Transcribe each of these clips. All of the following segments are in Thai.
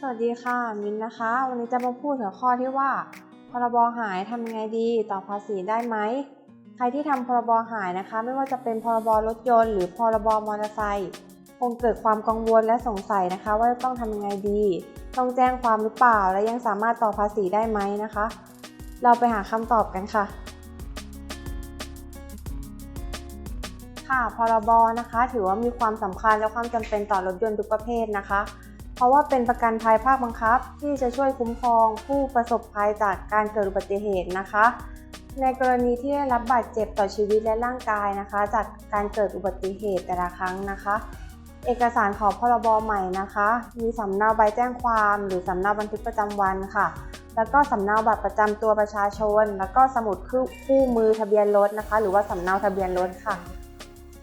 สวัสดีค่ะ มินนะคะ วันนี้จะมาพูดถึงข้อที่ว่า พรบหายทำไงดีต่อภาษีได้ไหม ใครที่ทำพรบหายนะคะ ไม่ว่าจะเป็นพรบรถยนต์หรือพรบมอเตอร์ไซค์คงเกิดความกังวลและสงสัยนะคะ ว่าต้องทำยังไงดี ต้องแจ้งความหรือเปล่า และยังสามารถต่อภาษีได้ไหมนะคะ เราไปหาคำตอบกันค่ะ ค่ะ พรบ นะคะ ถือว่ามีความสำคัญและความจำเป็นต่อรถยนต์ทุกประเภทนะคะ เพราะว่าเป็นประกันภัยภาคบังคับ ที่จะช่วยคุ้มครองผู้ประสบภัยจากการเกิดอุบัติเหตุนะคะ ในกรณีที่ได้รับบาดเจ็บต่อชีวิตและร่างกายนะคะ จากการเกิดอุบัติเหตุแต่ละครั้งนะคะ เอกสารของพรบ ใหม่นะคะ มีสำเนาใบแจ้งความ หรือสำเนาบันทึกประจำวันค่ะแล้วก็สำเนาบัตรประจำตัวประชาชน แล้วก็สมุดคู่คู่มือทะเบียนรถนะคะ หรือว่าสำเนาทะเบียนรถค่ะ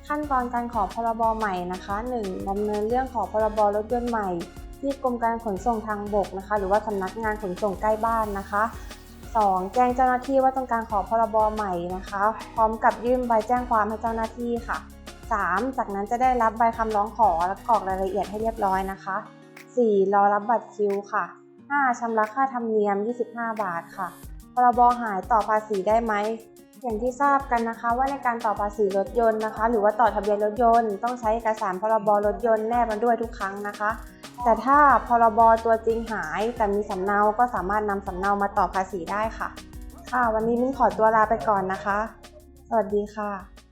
ขั้นตอนการขอพรบใหม่นะคะ 1. ดำเนินเรื่องขอพรบรถยนต์ใหม่ ที่กรมการขนส่งทางบกนะคะ หรือว่าสำนักงานขนส่งใกล้บ้านนะคะ 2. แจ้งเจ้าหน้าที่ว่าต้องการขอพรบใหม่นะคะ พร้อมกับยื่นใบแจ้งความให้เจ้าหน้าที่ค่ะ 3. จากนั้นจะได้รับใบคำร้องขอและกรอกรายละเอียดให้เรียบร้อยนะคะ 4. รอรับบัตรคิวค่ะ 5. ชำระค่าธรรมเนียม 25 บาทค่ะ พรบหายต่อภาษีได้ไหม อย่างที่ทราบกันนะคะว่าในการต่อภาษีรถยนต์นะคะ หรือว่าต่อทะเบียนรถยนต์ ต้องใช้เอกสารพรบรถยนต์แนบมาด้วยทุกครั้งนะคะ แต่ถ้าพรบตัวจริงหาย แต่มีสำเนาก็สามารถนำสำเนามาต่อภาษีได้ค่ะ ค่ะ วันนี้มิ้นขอตัวลาไปก่อนนะคะ สวัสดีค่ะ